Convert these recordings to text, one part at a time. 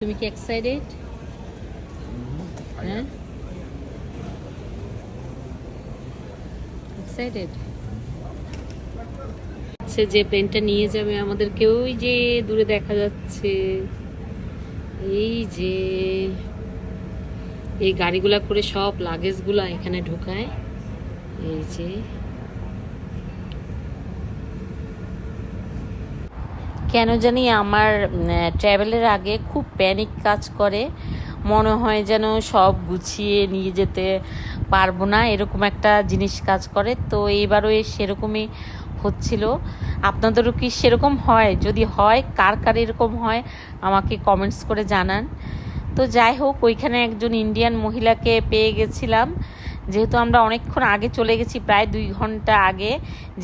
তুমি কি এক্সাইটেড হ্যাঁ এক্সাইটেড সে যে প্লেনটা নিয়ে যাবে আমাদেরকে ওই যে দূরে দেখা যাচ্ছে। এই যে এই গাড়িগুলা করে সব লাগেজগুলা এখানে ঢুকায়। এই যে। কেন জানি আমার ট্রাভেলের আগে খুব প্যানিক কাজ করে। মনে হয় যেন সব গুছিয়ে নিয়ে যেতে পারব না, এরকম একটা জিনিস কাজ করে। তো এইবারও সেরকমই হচ্ছিল। আপনাদেরও কি সেরকম হয়? যদি হয়, কার কার এরকম হয়, আমাকে কমেন্টস করে জানান। তো যাই হোক, ওইখানে একজন ইন্ডিয়ান মহিলাকে পেয়ে গেছিলাম। যেহেতু আমরা অনেকক্ষণ আগে চলে গেছি, প্রায় দুই ঘণ্টা আগে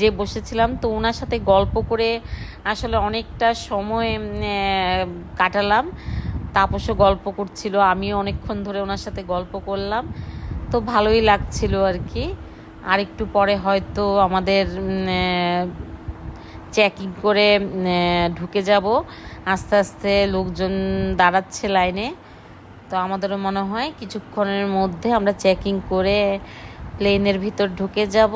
যে বসেছিলাম, তো ওনার সাথে গল্প করে আসলে অনেকটা সময় কাটালাম। তাপসও গল্প করছিল, আমিও অনেকক্ষণ ধরে ওনার সাথে গল্প করলাম। তো ভালোই লাগছিল আর কি। আর একটু পরে হয়তো আমাদের চেকিং করে ঢুকে যাব। আস্তে আস্তে লোকজন দাঁড়াচ্ছে লাইনে। তো আমাদেরও মনে হয় কিছুক্ষণের মধ্যে আমরা চেকিং করে প্লেনের ভিতর ঢুকে যাব।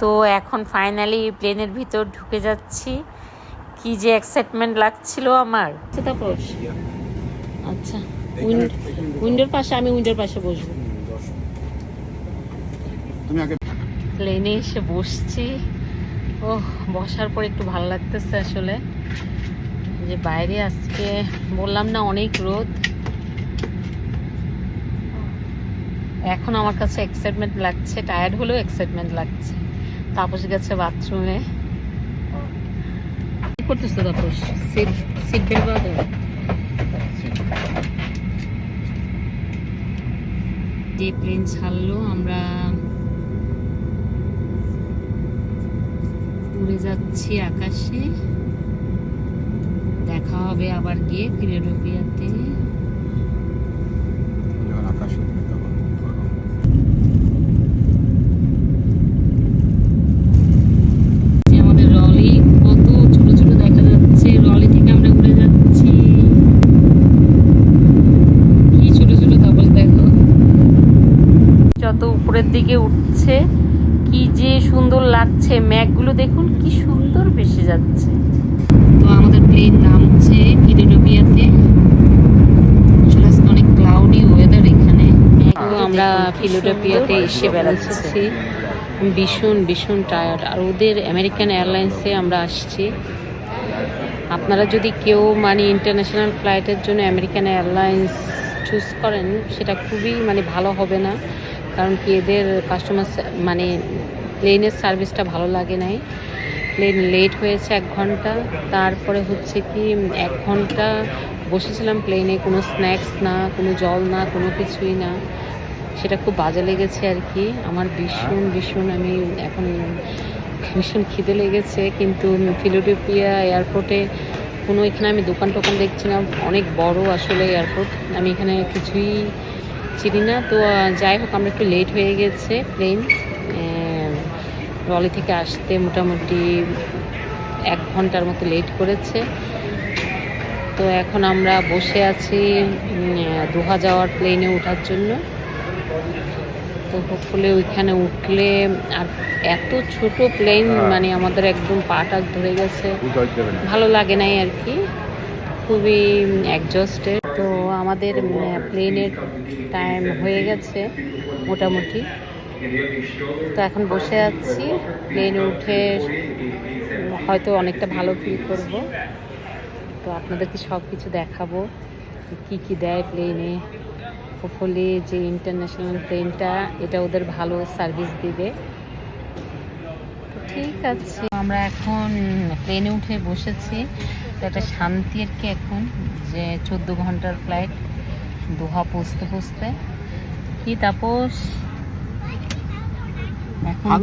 তো এখন ফাইনালি প্লেনের ভিতর ঢুকে যাচ্ছি। কি যে এক্সাইটমেন্ট লাগছিল আমার। তাপস আচ্ছা। উইন্ডোর পাশে আমি উইন্ডোর পাশে বসবো। তুমি আগে প্লেনে এসে বসছি। ও বসার পর একটু ভালো লাগতেছে আসলে। যে বাইরে আজকে বললাম না অনেক রোদ। এখন আমার কাছে এক্সাইটমেন্ট লাগছে টায়ার্ড হলেও এক্সাইটমেন্ট লাগছে। তাপস গেছে বাথরুমে করতেছো তাপস যে প্লেন ছাড়লো আমরা উড়ে যাচ্ছি আকাশে। দেখা হবে আবার গিয়ে ফিলাডেলফিয়াতে যখন আকাশ উঠবে তখন করো। যে আমাদের রলি কত ছোট ছোট দেখা যাচ্ছে রলি থেকে আমরা উড়ে যাচ্ছি কি ছোট ছোট তাপস দেখো যত উপরের দিকে উঠছে। কি যে সুন্দর লাগছে। ম্যাগগুলো দেখুন কি সুন্দর ভেসে যাচ্ছে। তো আমাদের প্লেন নামছে আজকে অনেক ক্লাউডি ওয়েদার এখানে। আমরা ফিলাডেলফিয়াতে এসে বেড়াচ্ছি। ভীষণ ভীষণ টায়ার্ড আর ওদের আমেরিকান এয়ারলাইন্সে আমরা আসছি। আপনারা যদি কেউ মানে ইন্টারন্যাশনাল ফ্লাইটের জন্য আমেরিকান এয়ারলাইন্স চুজ করেন সেটা খুবই মানে ভালো হবে না। কারণ কি এদের কাস্টমার মানে প্লেনের সার্ভিসটা ভালো লাগে নাই। প্লেন লেট হয়েছে এক ঘণ্টা, তারপরে হচ্ছে কি এক ঘণ্টা বসেছিলাম প্লেনে কোনো স্ন্যাক্স না, কোনো জল না, কোনো কিছুই না। সেটা খুব বাজে লেগেছে আর কি। আমার ভীষণ ভীষণ আমি এখন ভীষণ খিদে লেগেছে, কিন্তু ফিলোডেপিয়া এয়ারপোর্টে কোনো এখানে আমি দোকান টোকান দেখছি না, অনেক বড় আসলে এয়ারপোর্ট আমি এখানে কিছুই চিনি না তো যাই হোক আমরা একটু লেট হয়ে গেছে প্লেন রলি থেকে আসতে মোটামুটি এক ঘণ্টার মতো লেট করেছে তো এখন আমরা বসে আছি দোহা যাওয়ার প্লেনে ওঠার জন্য তো হোপফুলি ওইখানে উঠলে আর এত ছোট প্লেন হ্যাঁ। মানে আমাদের একদম পাটা ধরে গেছে। ভালো লাগে নাই আর কি খুবই অ্যাডজাস্টেড তো আমাদের প্লেনের টাইম হয়ে গেছে মোটামুটি। তো এখন বসে আছি প্লেনে উঠে হয়তো অনেকটা ভালো ফিল করব। তো আপনাদেরকে সব কিছু দেখাবো, কি কি দেয় প্লেনে হোপফুলি যে ইন্টারন্যাশনাল প্লেনটা এটা ওদের ভালো সার্ভিস দিবে। ঠিক আছে। আমরা এখন প্লেনে উঠে বসেছি। তো একটা শান্তি আর কি এখন? যে চোদ্দ ঘণ্টার ফ্লাইট দোহা পৌঁছতে পৌঁছতে। কি তাপস? এখন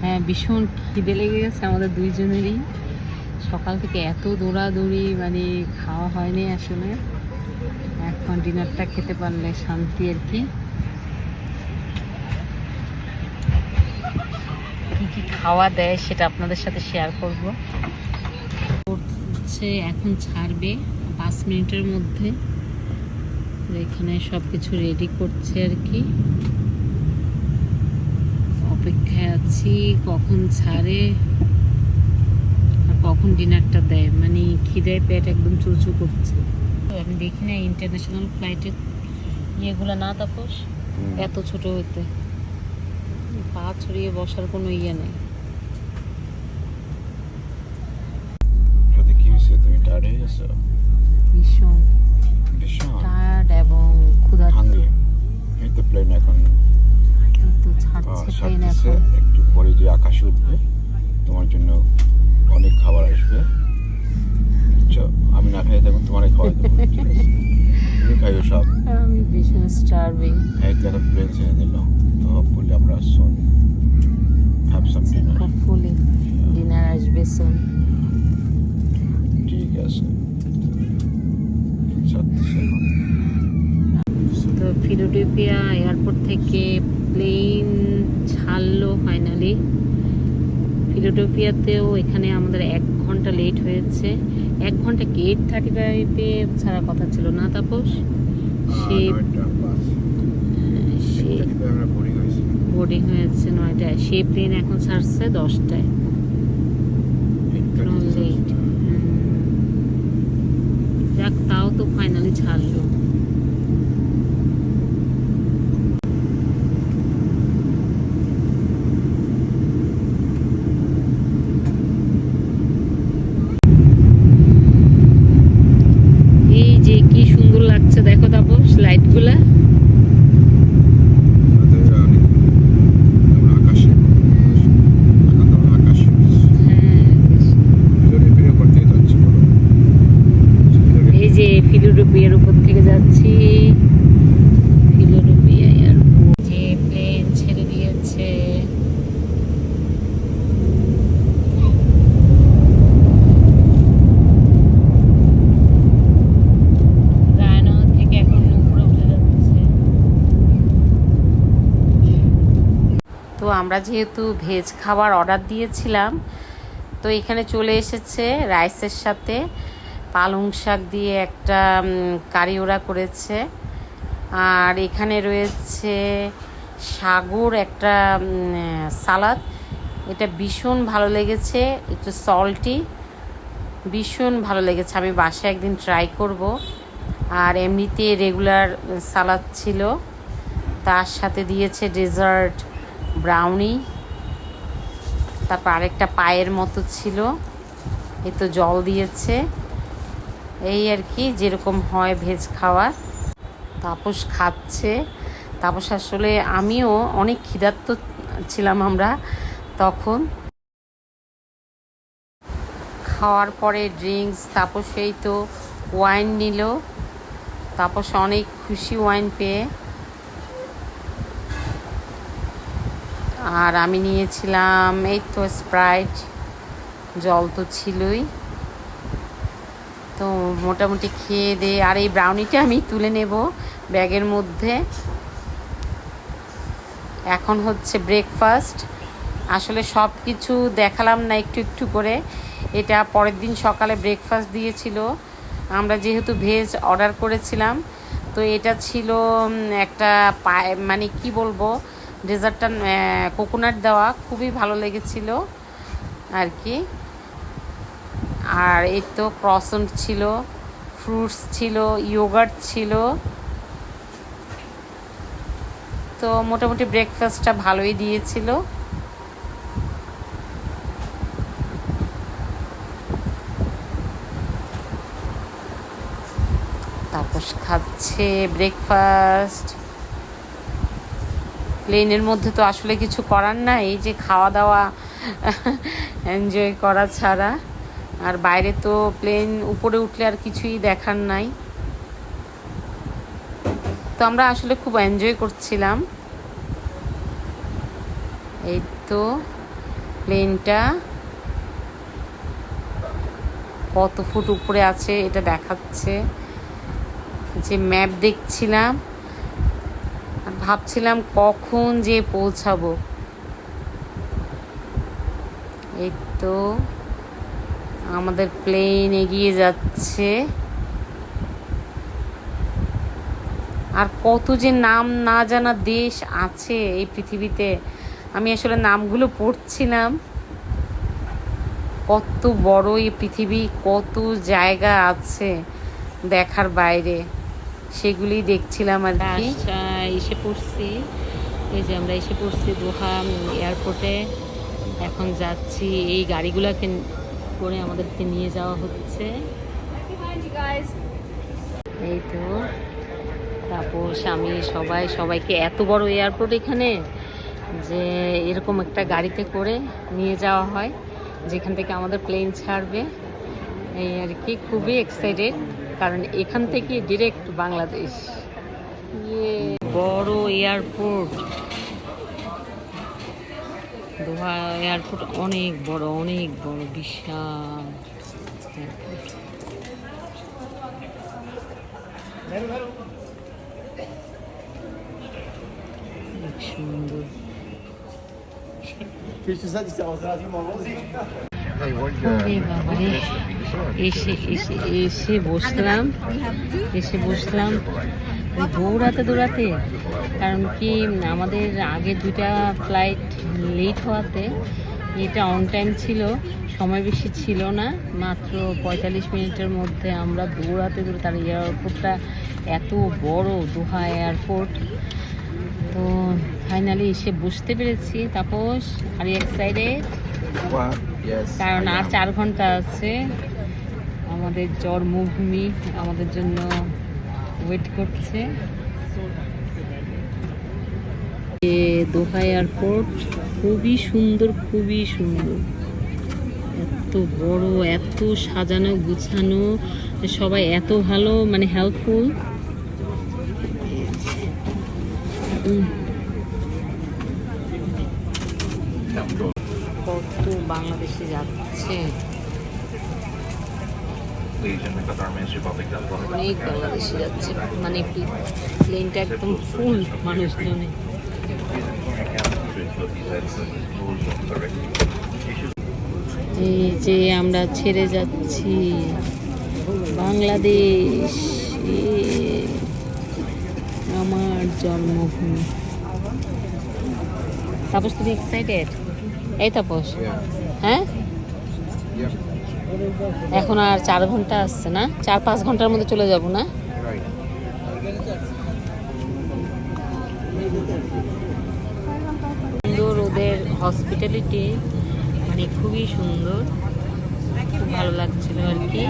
হ্যাঁ ভীষণ খিদে লেগে গেছে আমাদের দুইজনেরই। সকাল থেকে এত দৌড়াদৌড়ি মানে খাওয়া হয়নি আসলে। এখন ডিনারটা খেতে পারলে শান্তি আর কি। কি খাওয়া দেয় সেটা আপনাদের সাথে শেয়ার করব। হচ্ছে এখন ছাড়বে পাঁচ মিনিটের মধ্যে। এখানে সব কিছু রেডি করছে আর কি। অপেক্ষায় আছি কখন ছাড়ে আর কখন ডিনারটা দেয়। মানে খিদায় পেট একদম চুচু করছে। আমি দেখি না ইন্টারন্যাশনাল ফ্লাইটের ইয়েগুলো না তাপস? এত ছোট হইতে। পা ছড়িয়ে বসার কোনো ইয়ে নেই। ভীষণ। টায়ার্ড এবং প্লেন এখন। কিন্তু ছাড়ছে ট্রেন এখন। একটু পরে যে আকাশে উঠবে তোমার জন্য অনেক খাবার আসবে। বুঝছ? আমি না খাই তখন তোমার খাওয়াই দেবো তুমি খাইও সব। আমি ভীষণ স্টার্ভিং তো প্লেন ছেড়ে দিল। তো হপফুলি আমরা soon have some dinner hopefully dinner আসবে সুন ঠিক আছে। তো ফিলোডেলফিয়া এয়ারপোর্ট থেকে প্লেন ছাড়লো ফাইনালি ফিলোডেলফিয়াতেও এখানে আমাদের এক ঘণ্টা লেট হয়েছে। এক ঘণ্টা কি এইট থার্টি ফাইভে ছাড়ার কথা ছিল না তাপস? সে সে বোরিং হয়েছি বোর্ডিং হয়েছে নয়টায়। শেপ দিন এখন ছাড়ছে দশটায় লেট যাক তাও তো ফাইনালি ছাড়লো এই যে কি সুন্দর লাগছে দেখো তাপস লাইটগুলা আকাশে আকাশে হ্যাঁ ফিলোডেলফিয়া করতে যাচ্ছে বলো এই যে ফিলোডোপিয়ার উপর থেকে যাচ্ছি ফিলোডোপিয়া এয়ারপোর্ট যে প্লেন ছেড়ে দিয়েছে রায়না থেকে এখন উপরে উঠে যাচ্ছে তো আমরা যেহেতু ভেজ খাবার অর্ডার দিয়েছিলাম, তো এখানে চলে এসেছে রাইসের সাথে পালং শাক দিয়ে একটা কারি ওরা করেছে। আর এখানে রয়েছে সাগর একটা সালাদ। এটা ভীষণ ভালো লেগেছে, একটু সল্টি ভীষণ ভালো লেগেছে, আমি বাসায় একদিন ট্রাই করব। আর এমনিতে রেগুলার সালাদ ছিল। তার সাথে দিয়েছে ডেজার্ট ব্রাউনি তারপর আরেকটা পায়ের মতো ছিল এই তো জল দিয়েছে। এই আর কি, যেরকম হয় ভেজ খাওয়া তাপস খাচ্ছে। তাপস আসলে আমিও অনেক ক্ষিধার্ত ছিলাম আমরা তখন। খাওয়ার পরে ড্রিঙ্কস, তাপস এই তো ওয়াইন নিল। তাপস অনেক খুশি ওয়াইন পেয়ে। আর আমি নিয়েছিলাম, এই তো স্প্রাইট জল তো ছিলই। তো মোটামুটি খেয়ে দে, আর এই ব্রাউনিটা আমি তুলে নেব ব্যাগের মধ্যে। এখন হচ্ছে ব্রেকফাস্ট আসলে সব কিছু দেখালাম না একটু একটু করে। এটা পরের দিন সকালে ব্রেকফাস্ট দিয়েছিল। আমরা যেহেতু ভেজ অর্ডার করেছিলাম, তো এটা ছিল একটা পায়ে মানে কি বলব? ডেজার্টটা কোকোনাট দেওয়া খুবই ভালো লেগেছিল আর কি। আর এই তো ক্রসন্ট ছিল, ফ্রুটস ছিল, ইয়োগার্ট ছিল। তো মোটামুটি ব্রেকফাস্টটা ভালোই দিয়েছিল। তাপস খাচ্ছে ব্রেকফাস্ট। প্লেনের মধ্যে তো আসলে কিছু করার নাই, এই যে খাওয়া দাওয়া এনজয় করা ছাড়া। আর বাইরে তো প্লেন উপরে উঠলে আর কিছুই দেখার নাই। তো আমরা আসলে খুব এনজয় করছিলাম। এই তো প্লেনটা কত ফুট উপরে আছে এটা দেখাচ্ছে। যে ম্যাপ দেখছিলাম। ভাবছিলাম কখন যে পৌঁছাবো। এই তো আমাদের প্লেন এগিয়ে যাচ্ছে। আর কত যে নাম না জানা দেশ আছে এই পৃথিবীতে, আমি আসলে নামগুলো পড়ছিলাম। কত বড় এই পৃথিবী, কত জায়গা আছে দেখার বাইরে। সেগুলি দেখছিলাম আর কি। এসে পড়ছি। এই যে আমরা এসে পড়ছি দোহা এয়ারপোর্টে। এখন যাচ্ছি, এই গাড়িগুলোকে করে আমাদেরকে নিয়ে যাওয়া হচ্ছে। এই তো, তারপর স্বামী সবাই, সবাইকে এত বড় এয়ারপোর্ট এখানে যে এরকম একটা গাড়িতে করে নিয়ে যাওয়া হয়, যেখান থেকে আমাদের প্লেন ছাড়বে। এই আর কি, খুবই এক্সাইটেড কারণ এখান থেকে ডিরেক্ট বাংলাদেশ। ইয়ে। বড় এয়ারপোর্ট দোহা এয়ারপোর্ট অনেক বড় অনেক বড় বিশাল। সুন্দর। এসে এসে এসে বসলাম এসে বসলাম দৌড়াতে দৌড়াতে কারণ কি আমাদের আগে দুটা ফ্লাইট লেট হওয়াতে এটা অন টাইম ছিল সময় বেশি ছিল না মাত্র পঁয়তাল্লিশ মিনিটের মধ্যে আমরা দৌড়াতে দৌড়াতে তার এয়ারপোর্টটা এত বড় দোহা এয়ারপোর্ট তো ফাইনালি এসে বসতে পেরেছি তাপস আর এক সাইডে. কারণ আর চার ঘণ্টা আছে। আমাদের জন্মভূমি আমাদের জন্য ওয়েট করছে। দোহা এয়ারপোর্ট খুবই সুন্দর খুবই সুন্দর। এত বড় এত সাজানো গুছানো সবাই এত ভালো মানে হেল্পফুল কত বাংলাদেশে যাচ্ছে। অনেক বাংলাদেশে যাচ্ছে। মানে প্লেনটা একদম ফুল মানুষজনে এই যে আমরা ছেড়ে যাচ্ছি। বাংলাদেশ আমার জন্মভূমি। তাপস তুমি এক্সাইটেড এই তাপস. হ্যাঁ? এখন আর চার ঘণ্টা আসছে না? চার পাঁচ ঘণ্টার মধ্যে চলে যাব না? সুন্দর ওদের হসপিটালিটি মানে খুবই সুন্দর। খুব ভালো লাগছিল আর কি।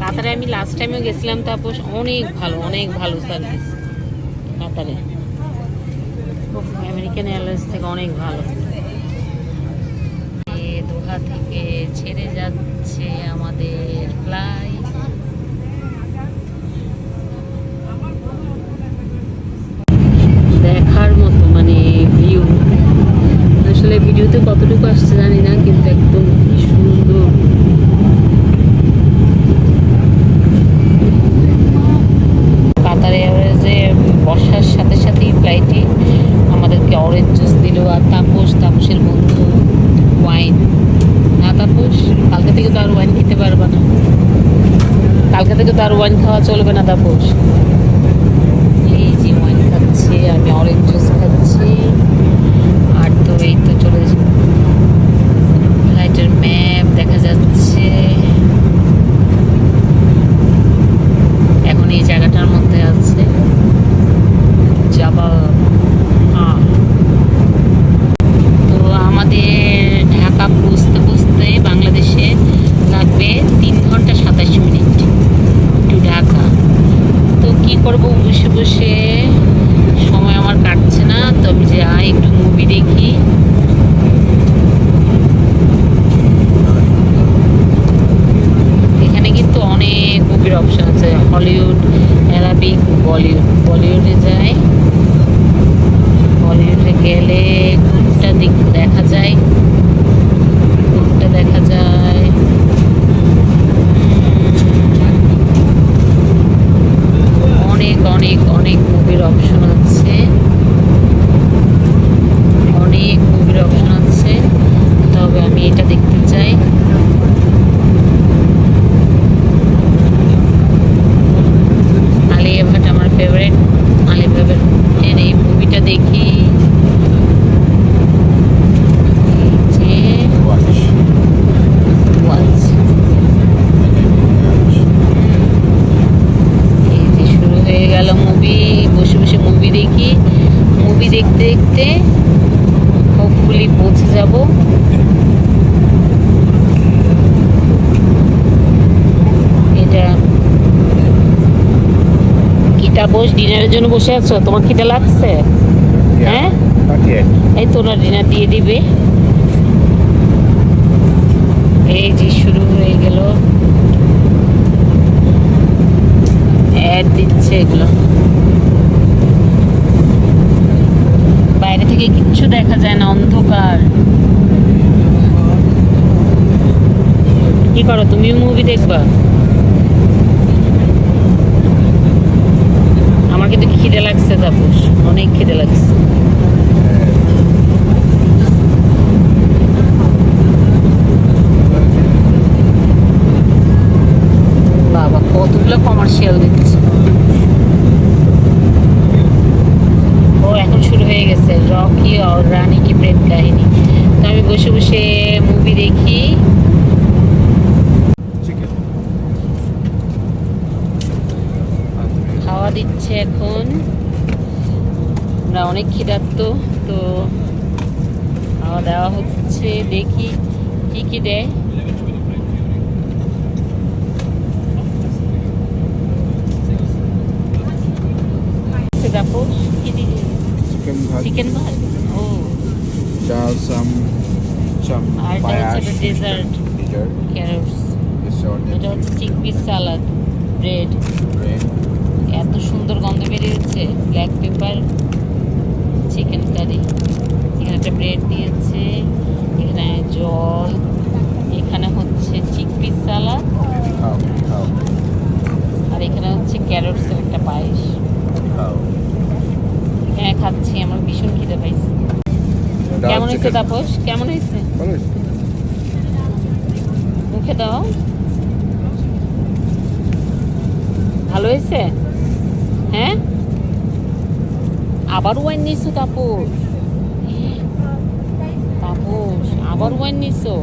কাতারে আমি লাস্ট টাইমেও গেছিলাম তাপস অনেক ভালো অনেক ভালো সার্ভিস কাতারে। আমেরিকান এয়ারলাইন্স থেকে অনেক ভালো। দোহা থেকে ছেড়ে যাচ্ছে আমাদের ফ্লাইট দেখার মতো মানে ভিউ আসলে ভিডিওতে কতটুকু আসছে জানি না কিন্তু একদম কি সুন্দর কাতার এয়ারওয়েজে বসার সাথে সাথেই ফ্লাইটে আমাদেরকে অরেঞ্জ জুস দিল আর তাপস, তাপসের বন্ধু ওয়াইন না তাপস, কালকে থেকে তো আর ওয়াইন খেতে পারবে না। কালকে থেকে তো আর ওয়াইন খাওয়া চলবে না তাপস। এই যে ওয়াইন খাচ্ছে, আমি অরেঞ্জ জুস বলিউডে যাই। বলিউডে গেলে বস ডিনারের জন্য বসে আছো? তোমার খিদে লাগছে? হ্যাঁ? এই তো ওরা ডিনার দিয়ে দিবে। এই যে শুরু হয়ে গেল। অ্যাড দিচ্ছে এগুলো। বাইরে থেকে কিচ্ছু দেখা যায় না অন্ধকার। কি করো তুমিও মুভি দেখবা আমার কিন্তু খিদে লাগছে তাপস অনেক খিদে লাগছে। বাবা কতগুলো কমার্শিয়াল দিচ্ছে ও এখন শুরু হয়ে গেছে রকি আর রানী কি প্রেম কাহিনী তো আমি বসে বসে মুভি দেখি Chicken. খাওয়া দিচ্ছে এখন। আমরা অনেক ক্ষিধার্ত তো খাওয়া দেওয়া হচ্ছে দেখি কি কি দেয়। তারপর কি চিকেন ভাত? ও। Char some some আর এটা হচ্ছে ডেজার্ট Dessert. ক্যারটস এটা হচ্ছে চিকপিস সালাদ ব্রেড Bread. এত সুন্দর গন্ধ বেরিয়েছে। ব্ল্যাক পেপার চিকেন কারি এখানে একটা ব্রেড দিয়েছে এখানে জল এখানে হচ্ছে চিকপিস সালাদ? আর এখানে হচ্ছে ক্যারটসের একটা পায়েস। এখানে খাচ্ছি আমার ভীষণ খিদে পাইছে। কেমন হয়েছে তাপস? কেমন হয়েছে। মুখে দাও। ভালো হয়েছে? হ্যাঁ? আবার ওয়াইন নিছো তাপস? তাপস আবার ওয়াইন নিছো?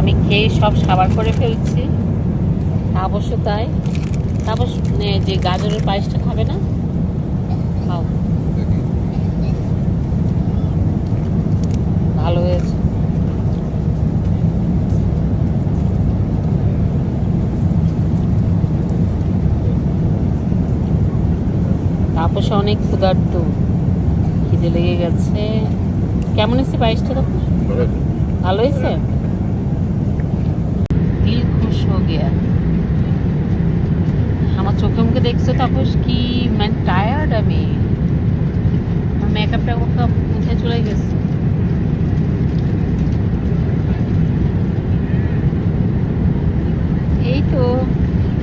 আমি খেয়ে সব সাবার করে ফেলছি। অবশ্য তাই। তাপস যে গাজরের পায়েসটা খাবে না? খাও। ভালো হয়েছে। তাপস অনেক ক্ষুধার্ত। খিদে লেগে গেছে। কেমন হয়েছে পায়েসটা তাপস? ভালো হয়েছে। দিল খুশ হো গিয়া আমার চোখে মুখে দেখছ তাপস কি? মানে টায়ার্ড আমি। মেকআপটা উঠে চলে গেছে এই তো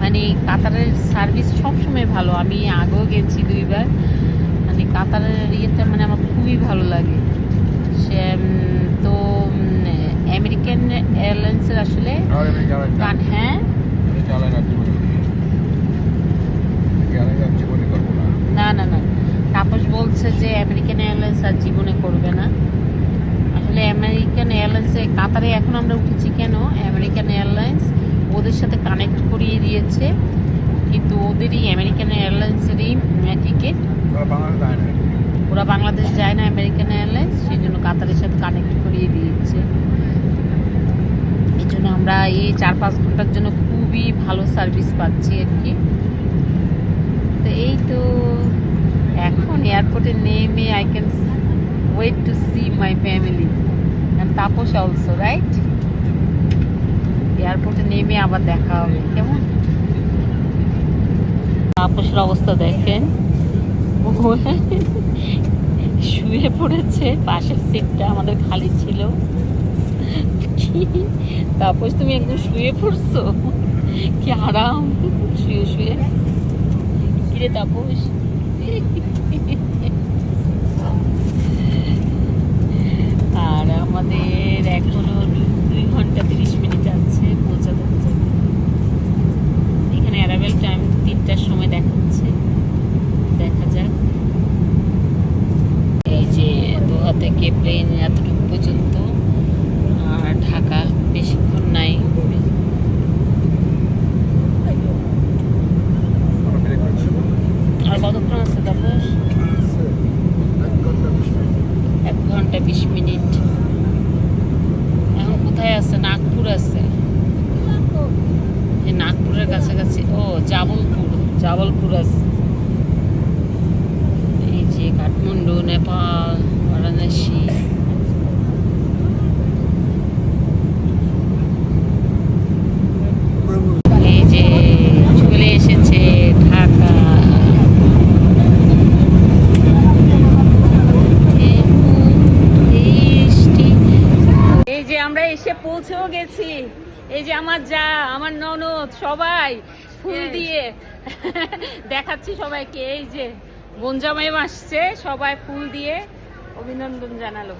মানে কাতারের সার্ভিস সবসময় ভালো। আমি আগেও গেছি দুইবার। মানে কাতারের ইয়েটা মানে আমার খুবই ভালো লাগে। সে তো আমেরিকান এয়ারলাইন্সের আসলে হ্যাঁ। না। না না তাপস বলছে যে আমেরিকান এয়ারলাইন্স আর জীবনে করবে না। আসলে আমেরিকান এয়ারলাইন্সে কাতারে এখন আমরা উঠেছি কেন? আমেরিকান এয়ারলাইন্স ওদের সাথে কানেক্ট করিয়ে দিয়েছে। কিন্তু ওদেরই আমেরিকান এয়ারলাইন্সেরই টিকিট ওরা বাংলাদেশ যায় না। আমেরিকান এয়ারলাইন্স সেই জন্য কাতারের সাথে কানেক্ট করিয়ে দিয়েছে। এই জন্য আমরা এই চার পাঁচ ঘণ্টার জন্য খুবই ভালো সার্ভিস পাচ্ছি আর কি। তো এই তো এখন এয়ারপোর্টে নেমে I can wait to see my family and Tapas also right এয়ারপোর্টে নেমে আবার দেখা হবে কেমন? তাপসের অবস্থা দেখেন। শুয়ে পড়েছে, পাশের সিটটা আমাদের খালি ছিল। তাপস, তুমি একদম শুয়ে পড়ছো? কি আরাম? শুয়ে শুয়ে। কিরে তাপস? আর আমাদের এখনও দু- দুই ঘণ্টা তিরিশ মিনিট আছে পৌঁছাতে পৌঁছাতে এখানে অ্যারাইভেল তিনটার সময় দেখাচ্ছে। দেখা যাক। এই যে দোহা থেকে প্লেন এতটুকু পর্যন্ত, আর ঢাকা বেশিক্ষণ নাই। নাগপুর আছে। নাগপুরের কাছাকাছি। ও, জাবলপুর। জাবলপুর আছে এই যে কাঠমান্ডু নেপাল বারাণসী। আমরা এসে পৌঁছেও গেছি। এই যে আমার যা আমার ননদ সবাই ফুল দিয়ে। দেখাচ্ছি সবাইকে এই যে বনজামাই আসছে সবাই ফুল দিয়ে অভিনন্দন জানালো।